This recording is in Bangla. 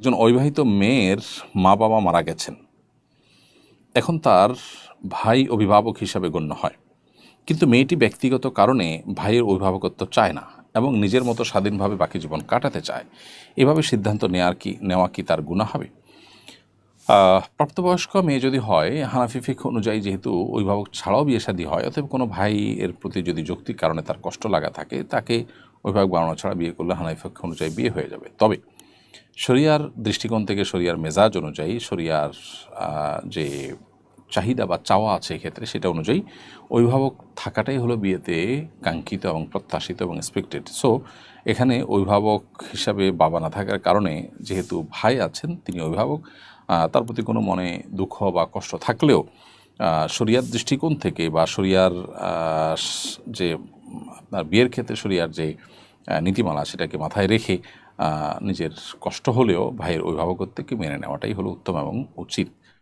একজন অবিবাহিত মেয়ের মা বাবা মারা গেছেন। এখন তার ভাই অভিভাবক হিসাবে গণ্য হয়। কিন্তু মেয়েটি ব্যক্তিগত কারণে ভাইয়ের অভিভাবকত্ব চায় না এবং নিজের মতো স্বাধীনভাবে বাকি জীবন কাটাতে চায়। এভাবে সিদ্ধান্ত নেওয়ার কি, নেওয়া কি তার গুণা হবে? প্রাপ্তবয়স্ক মেয়ে যদি হয়, হানাফি ফিক অনুযায়ী যেহেতু অভিভাবক ছাড়াও বিয়ে শাদী হয়, অতএব কোনো ভাই এর প্রতি যদি যৌক্তিক কারণে তার কষ্ট লাগা থাকে, তাকে অভিভাবক বানানো ছাড়া বিয়ে করলে হানাফি অনুযায়ী বিয়ে হয়ে যাবে। তবে শরিয়ার দৃষ্টিকোণ থেকে শরিয়ার মেজাজ অনুযায়ী শরিয়ার যে চাহিদা বা চাওয়া আছে এক্ষেত্রে সেটা অনুযায়ী অভিভাবক থাকাটাই হলো বিয়েতে কাঙ্ক্ষিত এবং প্রত্যাশিত এবং এক্সপেক্টেড সো এখানে অভিভাবক হিসাবে বাবা না থাকার কারণে যেহেতু ভাই আছেন, তিনি অভিভাবক তার প্রতি কোনো মনে দুঃখ বা কষ্ট থাকলেও শরিয়ার দৃষ্টিকোণ থেকে বা শরিয়ার যে, আপনার বিয়ের ক্ষেত্রে শরিয়ার যে নীতিমালা সেটাকে মাথায় রেখে নিজের কষ্ট হলেও ভাইয়ের অভিভাবকত্বকে মেনে নেওয়াটাই হলো উত্তম এবং উচিত।